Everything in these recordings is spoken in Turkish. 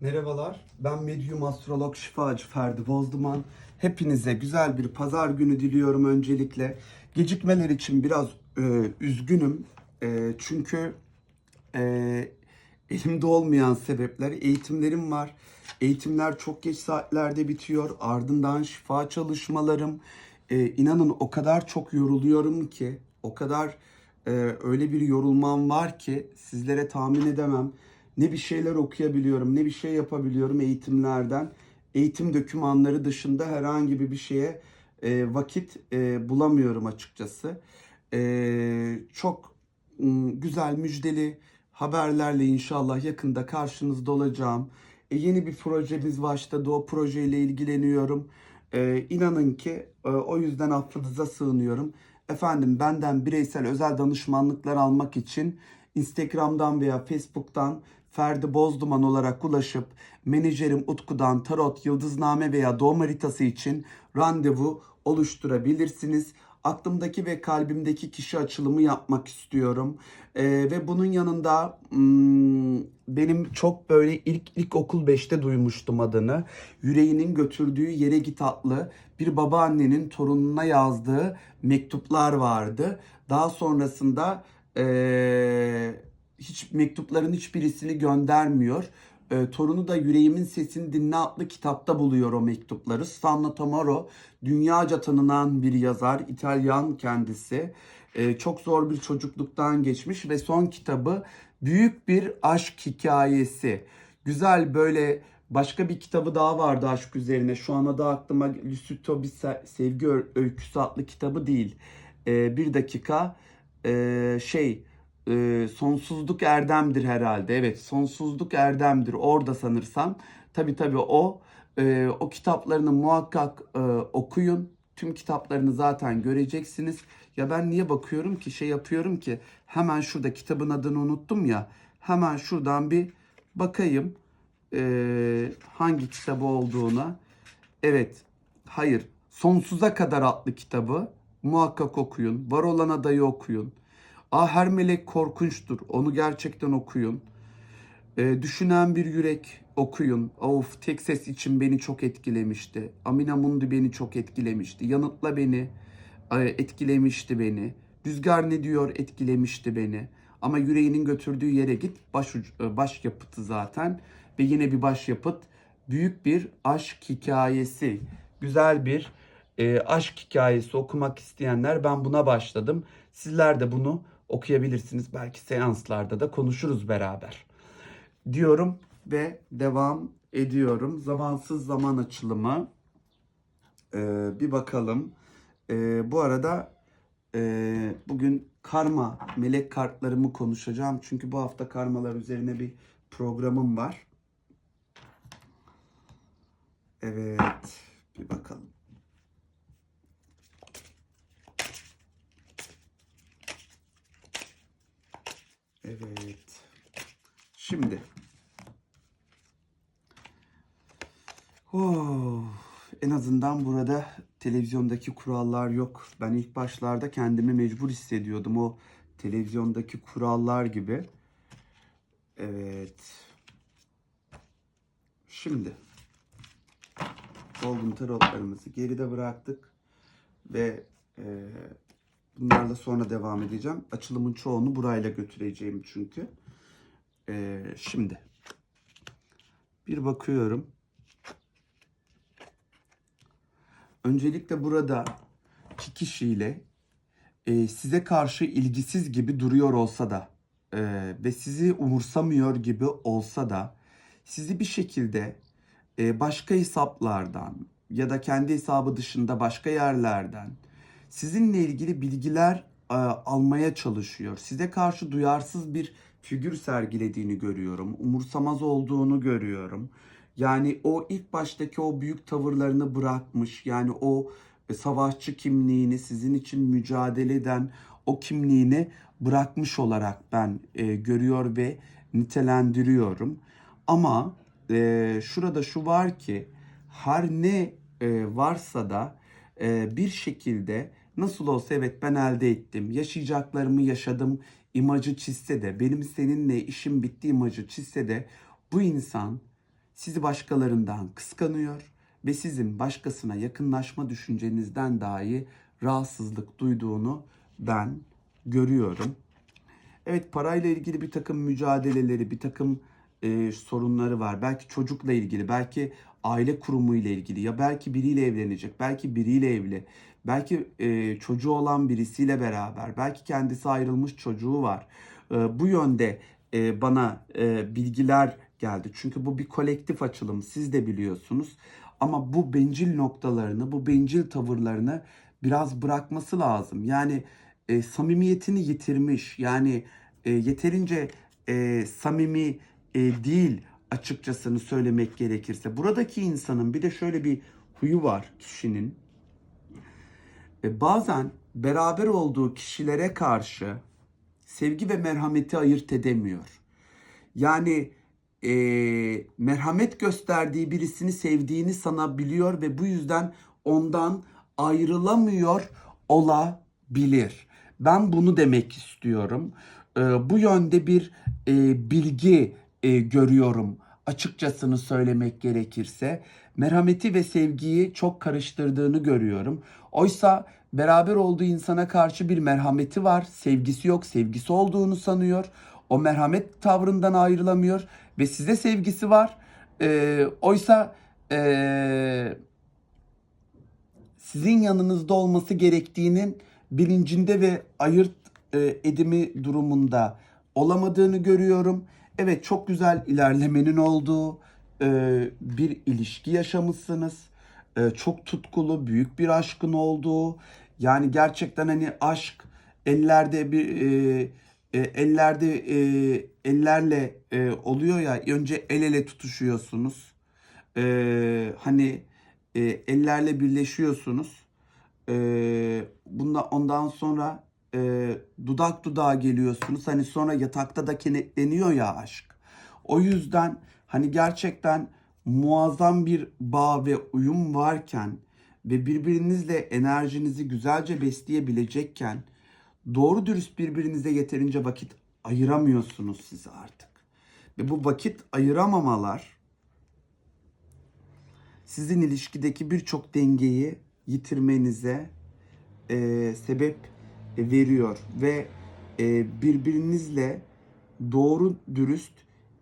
Merhabalar, ben medyum astrolog şifacı Ferdi Bozduman. Hepinize güzel bir pazar günü diliyorum öncelikle. Gecikmeler için biraz e, üzgünüm. E, çünkü e, elimde olmayan sebepler, eğitimlerim var. Eğitimler çok geç saatlerde bitiyor. Ardından şifa çalışmalarım. E, inanın o kadar çok yoruluyorum ki, o kadar e, öyle bir yorulmam var ki sizlere tahmin edemem. Ne bir şeyler okuyabiliyorum, ne bir şey yapabiliyorum eğitimlerden. Eğitim dokümanları dışında herhangi bir şeye e, vakit e, bulamıyorum açıkçası. E, çok güzel müjdeli haberlerle inşallah yakında karşınızda olacağım. E, yeni bir projemiz başladı. O projeyle ilgileniyorum. E, inanın ki e, o yüzden affınıza sığınıyorum. Efendim benden bireysel özel danışmanlıklar almak için Instagram'dan veya Facebook'tan Ferdi Bozduman olarak ulaşıp menajerim Utku'dan tarot, yıldızname veya doğum haritası için randevu oluşturabilirsiniz. Aklımdaki ve kalbimdeki kişi açılımı yapmak istiyorum. Ee, ve bunun yanında hmm, benim çok böyle ilk ilk okul 5'te duymuştum adını. Yüreğinin götürdüğü yere git adlı bir babaannenin torununa yazdığı mektuplar vardı. Daha sonrasında ee, hiç mektupların hiçbirisini göndermiyor. Ee, torunu da Yüreğimin Sesini Dinle adlı kitapta buluyor o mektupları. Stanley Tomaro dünyaca tanınan bir yazar, İtalyan kendisi. Ee, çok zor bir çocukluktan geçmiş ve son kitabı büyük bir aşk hikayesi. Güzel böyle başka bir kitabı daha vardı aşk üzerine. Şu ana da aklıma Lusuto bir Se- sevgi öyküsü adlı kitabı değil. Ee, bir dakika Ee, şey e, sonsuzluk erdemdir herhalde. Evet, sonsuzluk erdemdir. Orada sanırsam. Tabi tabi o. E, o kitaplarını muhakkak e, okuyun. Tüm kitaplarını zaten göreceksiniz. Ya ben niye bakıyorum ki şey yapıyorum ki hemen şurada kitabın adını unuttum ya. Hemen şuradan bir bakayım e, hangi kitabı olduğuna. Evet, hayır. Sonsuza kadar adlı kitabı muhakkak okuyun. Var olan adayı okuyun. Aa her melek korkunçtur. Onu gerçekten okuyun. Ee, düşünen bir yürek okuyun. Of tek ses için beni çok etkilemişti. Amina Mundi beni çok etkilemişti. Yanıtla beni e, etkilemişti beni. Rüzgar ne diyor etkilemişti beni. Ama yüreğinin götürdüğü yere git. Baş, uc- baş yapıtı zaten. Ve yine bir baş yapıt. Büyük bir aşk hikayesi. Güzel bir e, aşk hikayesi okumak isteyenler ben buna başladım. Sizler de bunu okuyabilirsiniz. Belki seanslarda da konuşuruz beraber. Diyorum ve devam ediyorum. Zamansız zaman açılımı. Ee, bir bakalım. Ee, bu arada e, bugün karma melek kartlarımı konuşacağım. Çünkü bu hafta karmalar üzerine bir programım var. Evet. Bir bakalım. Evet. Şimdi. Oh, en azından burada televizyondaki kurallar yok. Ben ilk başlarda kendimi mecbur hissediyordum o televizyondaki kurallar gibi. Evet. Şimdi Golden tarotlarımızı geride bıraktık ve e, bunlarla sonra devam edeceğim. Açılımın çoğunu burayla götüreceğim çünkü. E, şimdi bir bakıyorum. Öncelikle burada iki kişiyle e, size karşı ilgisiz gibi duruyor olsa da e, ve sizi umursamıyor gibi olsa da sizi bir şekilde e, başka hesaplardan ya da kendi hesabı dışında başka yerlerden sizinle ilgili bilgiler e, almaya çalışıyor. Size karşı duyarsız bir figür sergilediğini görüyorum. Umursamaz olduğunu görüyorum. Yani o ilk baştaki o büyük tavırlarını bırakmış. Yani o e, savaşçı kimliğini sizin için mücadele eden o kimliğini bırakmış olarak ben e, görüyor ve nitelendiriyorum. Ama e, şurada şu var ki her ne e, varsa da e, bir şekilde nasıl olsa evet ben elde ettim. Yaşayacaklarımı yaşadım imajı çizse de benim seninle işim bitti imajı çizse de bu insan sizi başkalarından kıskanıyor ve sizin başkasına yakınlaşma düşüncenizden dahi rahatsızlık duyduğunu ben görüyorum. Evet parayla ilgili bir takım mücadeleleri, bir takım e, sorunları var. Belki çocukla ilgili, belki aile kurumu ile ilgili ya belki biriyle evlenecek, belki biriyle evli, belki e, çocuğu olan birisiyle beraber, belki kendisi ayrılmış çocuğu var. E, bu yönde e, bana e, bilgiler geldi. Çünkü bu bir kolektif açılım. Siz de biliyorsunuz. Ama bu bencil noktalarını, bu bencil tavırlarını biraz bırakması lazım. Yani e, samimiyetini yitirmiş. Yani e, yeterince e, samimi e, değil açıkçasını söylemek gerekirse. Buradaki insanın bir de şöyle bir huyu var kişinin. E, bazen beraber olduğu kişilere karşı sevgi ve merhameti ayırt edemiyor. Yani e, merhamet gösterdiği birisini sevdiğini sanabiliyor ve bu yüzden ondan ayrılamıyor olabilir. Ben bunu demek istiyorum. E, bu yönde bir e, bilgi e, görüyorum açıkçasını söylemek gerekirse. Merhameti ve sevgiyi çok karıştırdığını görüyorum. Oysa beraber olduğu insana karşı bir merhameti var, sevgisi yok, sevgisi olduğunu sanıyor. O merhamet tavrından ayrılamıyor ve size sevgisi var. E, oysa e, sizin yanınızda olması gerektiğinin bilincinde ve ayırt e, edimi durumunda olamadığını görüyorum. Evet çok güzel ilerlemenin olduğu e, bir ilişki yaşamışsınız. E, çok tutkulu, büyük bir aşkın olduğu. Yani gerçekten hani aşk ellerde bir e, e, ellerde e, ellerle e, oluyor ya. Önce el ele tutuşuyorsunuz. E, hani e, ellerle birleşiyorsunuz. E, bunda ondan sonra e, dudak dudağa geliyorsunuz. Hani sonra yatakta da kenetleniyor ya aşk. O yüzden hani gerçekten muazzam bir bağ ve uyum varken ve birbirinizle enerjinizi güzelce besleyebilecekken doğru dürüst birbirinize yeterince vakit ayıramıyorsunuz siz artık. Ve bu vakit ayıramamalar sizin ilişkideki birçok dengeyi yitirmenize e, sebep veriyor ve e, birbirinizle doğru dürüst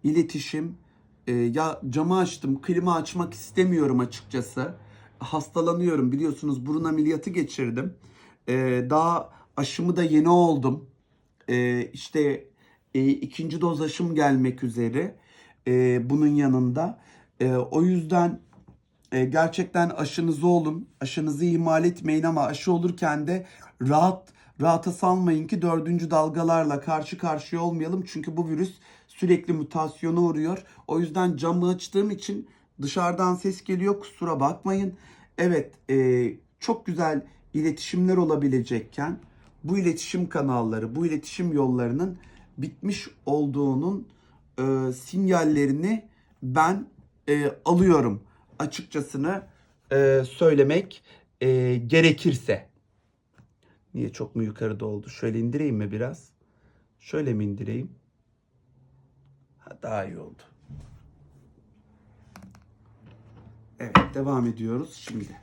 iletişim e, ya camı açtım klima açmak istemiyorum açıkçası. Hastalanıyorum. Biliyorsunuz burun ameliyatı geçirdim. E, daha aşımı da yeni oldum. E, işte e, ikinci doz aşım gelmek üzere e, bunun yanında. E, o yüzden e, gerçekten aşınızı olun. Aşınızı ihmal etmeyin ama aşı olurken de rahat Rahata salmayın ki dördüncü dalgalarla karşı karşıya olmayalım. Çünkü bu virüs sürekli mutasyona uğruyor. O yüzden camı açtığım için dışarıdan ses geliyor. Kusura bakmayın. Evet e, çok güzel iletişimler olabilecekken bu iletişim kanalları, bu iletişim yollarının bitmiş olduğunun e, sinyallerini ben e, alıyorum açıkçasını e, söylemek e, gerekirse. Niye çok mu yukarıda oldu? Şöyle indireyim mi biraz? Şöyle mi indireyim? Ha, daha iyi oldu. Evet devam ediyoruz şimdi.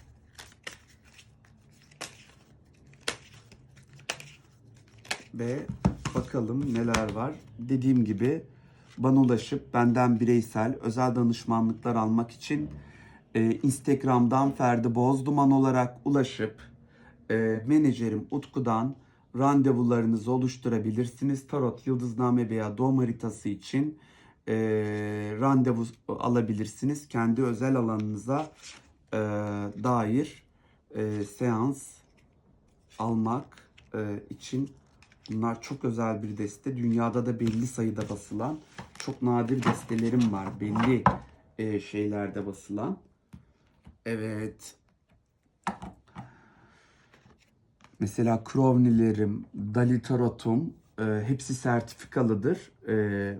Ve bakalım neler var. Dediğim gibi bana ulaşıp benden bireysel özel danışmanlıklar almak için e, Instagram'dan Ferdi Bozduman olarak ulaşıp e, menajerim Utku'dan randevularınızı oluşturabilirsiniz. Tarot, yıldızname veya doğum haritası için e, randevu alabilirsiniz. Kendi özel alanınıza e, dair e, seans almak e, için bunlar çok özel bir deste. Dünyada da belli sayıda basılan çok nadir destelerim var. Belli e, şeylerde basılan. Evet. Mesela Crownilerim, Dalitarotum e, hepsi sertifikalıdır. E,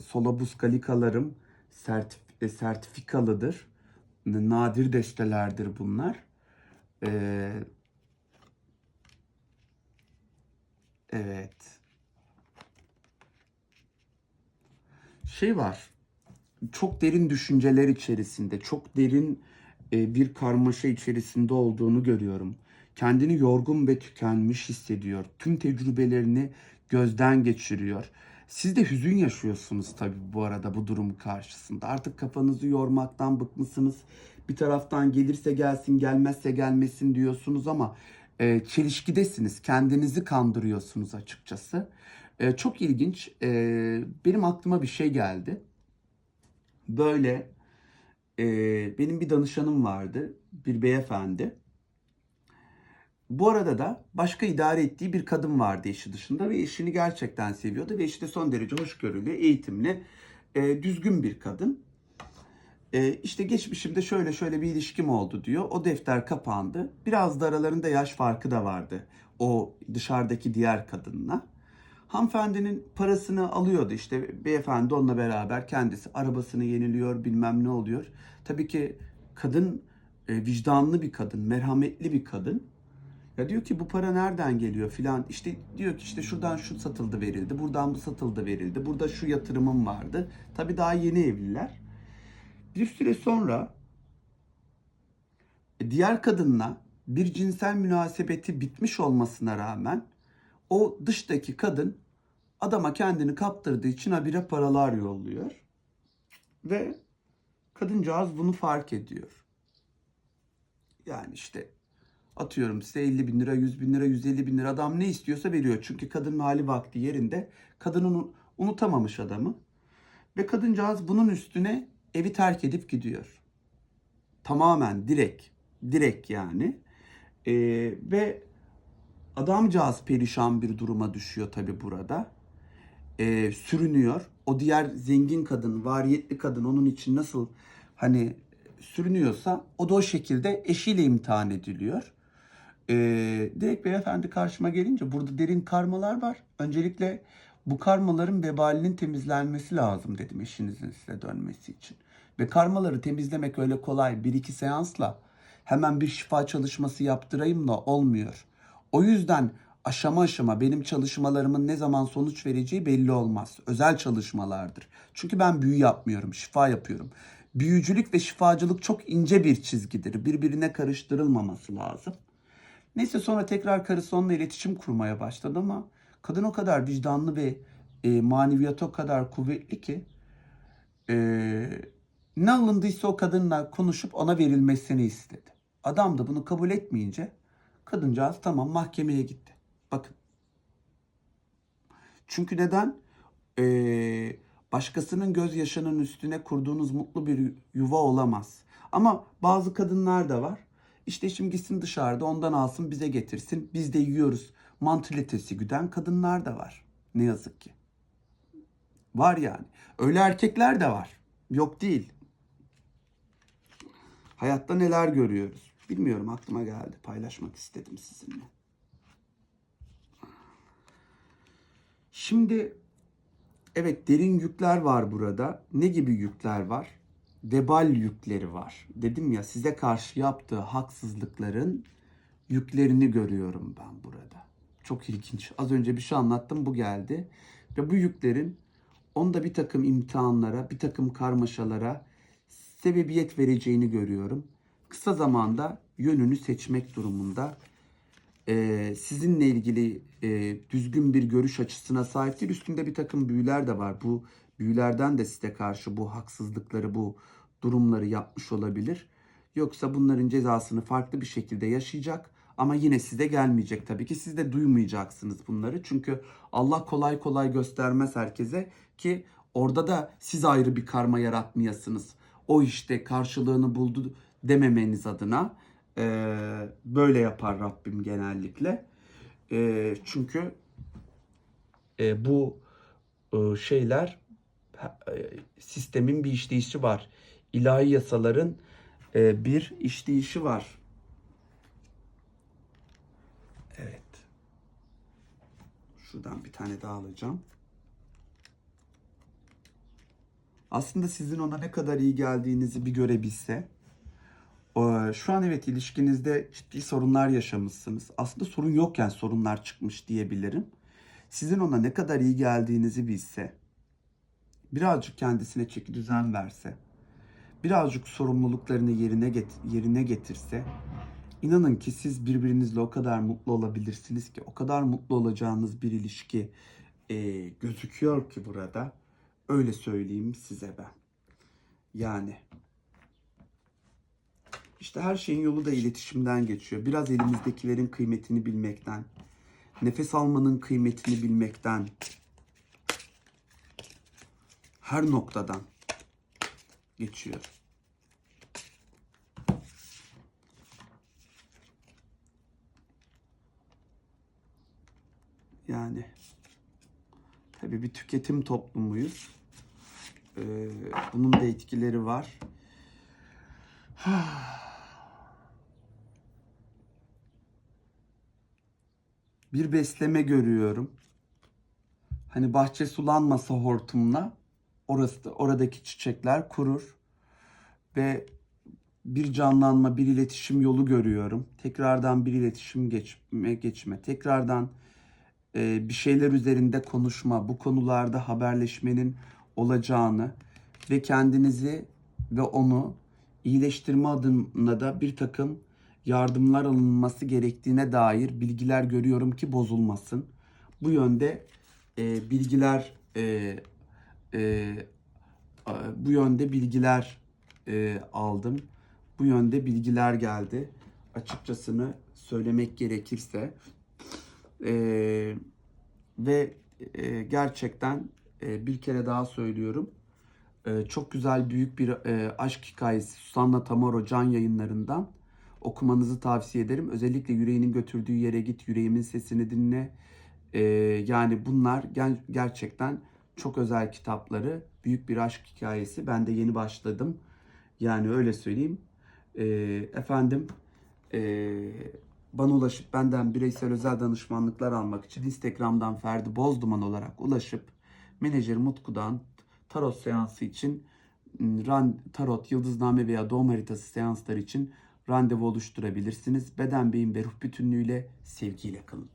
Solabus galikalarım sertif, e, sertifikalıdır. Nadir destelerdir bunlar. E, evet. Şey var. çok derin düşünceler içerisinde, çok derin e, bir karmaşa içerisinde olduğunu görüyorum. Kendini yorgun ve tükenmiş hissediyor. Tüm tecrübelerini gözden geçiriyor. Siz de hüzün yaşıyorsunuz tabii bu arada bu durum karşısında. Artık kafanızı yormaktan bıkmışsınız. Bir taraftan gelirse gelsin, gelmezse gelmesin diyorsunuz ama e, çelişkidesiniz. Kendinizi kandırıyorsunuz açıkçası. E, çok ilginç. E, benim aklıma bir şey geldi. Böyle e, benim bir danışanım vardı. Bir beyefendi. Bu arada da başka idare ettiği bir kadın vardı eşi dışında ve eşini gerçekten seviyordu ve eşi de son derece hoşgörülü, eğitimli, e, düzgün bir kadın. E, işte geçmişimde şöyle şöyle bir ilişkim oldu diyor. O defter kapandı. Biraz da aralarında yaş farkı da vardı o dışarıdaki diğer kadınla. Hanımefendinin parasını alıyordu işte beyefendi onunla beraber kendisi arabasını yeniliyor bilmem ne oluyor. Tabii ki kadın e, vicdanlı bir kadın, merhametli bir kadın. Ya diyor ki bu para nereden geliyor filan. İşte diyor ki işte şuradan şu satıldı verildi, buradan bu satıldı verildi, burada şu yatırımım vardı. Tabii daha yeni evliler. Bir süre sonra e, diğer kadınla bir cinsel münasebeti bitmiş olmasına rağmen o dıştaki kadın adama kendini kaptırdığı için habire paralar yolluyor. Ve kadıncağız bunu fark ediyor. Yani işte atıyorum size 50 bin lira, 100 bin lira, 150 bin lira adam ne istiyorsa veriyor. Çünkü kadının hali vakti yerinde. Kadının unutamamış adamı. Ve kadıncağız bunun üstüne evi terk edip gidiyor. Tamamen direkt. Direkt yani. Ee, ve adamcağız perişan bir duruma düşüyor tabi burada. Ee, sürünüyor. O diğer zengin kadın, variyetli kadın onun için nasıl hani sürünüyorsa o da o şekilde eşiyle imtihan ediliyor. Ee, direkt beyefendi karşıma gelince burada derin karmalar var. Öncelikle bu karmaların vebalinin temizlenmesi lazım dedim eşinizin size dönmesi için. Ve karmaları temizlemek öyle kolay bir iki seansla hemen bir şifa çalışması yaptırayım da olmuyor. O yüzden aşama aşama benim çalışmalarımın ne zaman sonuç vereceği belli olmaz. Özel çalışmalardır. Çünkü ben büyü yapmıyorum, şifa yapıyorum. Büyücülük ve şifacılık çok ince bir çizgidir. Birbirine karıştırılmaması lazım. Neyse sonra tekrar karısı onunla iletişim kurmaya başladı ama kadın o kadar vicdanlı ve e, maneviyatı o kadar kuvvetli ki e, ne alındıysa o kadınla konuşup ona verilmesini istedi. Adam da bunu kabul etmeyince kadıncağız tamam mahkemeye gitti. Bakın. Çünkü neden? Ee, başkasının gözyaşının üstüne kurduğunuz mutlu bir yuva olamaz. Ama bazı kadınlar da var. İşte şimdi gitsin dışarıda ondan alsın bize getirsin. Biz de yiyoruz. Mantalitesi güden kadınlar da var. Ne yazık ki. Var yani. Öyle erkekler de var. Yok değil. Hayatta neler görüyoruz. Bilmiyorum aklıma geldi. Paylaşmak istedim sizinle. Şimdi evet derin yükler var burada. Ne gibi yükler var? Vebal yükleri var. Dedim ya size karşı yaptığı haksızlıkların yüklerini görüyorum ben burada. Çok ilginç. Az önce bir şey anlattım bu geldi. Ve bu yüklerin onda bir takım imtihanlara, bir takım karmaşalara sebebiyet vereceğini görüyorum. Kısa zamanda yönünü seçmek durumunda. Ee, sizinle ilgili e, düzgün bir görüş açısına sahip. Üstünde bir takım büyüler de var. Bu büyülerden de size karşı bu haksızlıkları, bu durumları yapmış olabilir. Yoksa bunların cezasını farklı bir şekilde yaşayacak ama yine size gelmeyecek tabii ki. Siz de duymayacaksınız bunları. Çünkü Allah kolay kolay göstermez herkese ki orada da siz ayrı bir karma yaratmayasınız. O işte karşılığını buldu dememeniz adına e, böyle yapar Rabbim genellikle. E, çünkü e, bu e, şeyler sistemin bir işleyişi var. İlahi yasaların e, bir işleyişi var. Evet. Şuradan bir tane daha alacağım. Aslında sizin ona ne kadar iyi geldiğinizi bir görebilse. Şu an evet ilişkinizde ciddi sorunlar yaşamışsınız. Aslında sorun yokken sorunlar çıkmış diyebilirim. Sizin ona ne kadar iyi geldiğinizi bilse, birazcık kendisine çeki düzen verse, birazcık sorumluluklarını yerine get- yerine getirse, inanın ki siz birbirinizle o kadar mutlu olabilirsiniz ki, o kadar mutlu olacağınız bir ilişki e, gözüküyor ki burada. Öyle söyleyeyim size ben. Yani işte her şeyin yolu da iletişimden geçiyor. Biraz elimizdekilerin kıymetini bilmekten, nefes almanın kıymetini bilmekten, her noktadan geçiyor. Yani tabii bir tüketim toplumuyuz. Ee, bunun da etkileri var. Bir besleme görüyorum. Hani bahçe sulanmasa hortumla orası da, oradaki çiçekler kurur ve bir canlanma, bir iletişim yolu görüyorum. Tekrardan bir iletişim geçme, geçme. Tekrardan e, bir şeyler üzerinde konuşma, bu konularda haberleşmenin olacağını ve kendinizi ve onu iyileştirme adına da bir takım yardımlar alınması gerektiğine dair bilgiler görüyorum ki bozulmasın. Bu yönde e, bilgiler e, e, bu yönde bilgiler e, aldım. Bu yönde bilgiler geldi. Açıkçasını söylemek gerekirse. E, ve e, gerçekten e, bir kere daha söylüyorum. E, çok güzel büyük bir e, aşk hikayesi Susanna Tamaro Can yayınlarından okumanızı tavsiye ederim. Özellikle yüreğinin götürdüğü yere git, yüreğimin sesini dinle. E, yani bunlar ger- gerçekten çok özel kitapları. Büyük bir aşk hikayesi. Ben de yeni başladım. Yani öyle söyleyeyim. E, efendim e, bana ulaşıp benden bireysel özel danışmanlıklar almak için Instagram'dan Ferdi Bozduman olarak ulaşıp menajerim Utku'dan tarot seansı için ran, tarot, yıldızname veya doğum haritası seansları için randevu oluşturabilirsiniz. Beden, beyin ve ruh bütünlüğüyle sevgiyle kalın.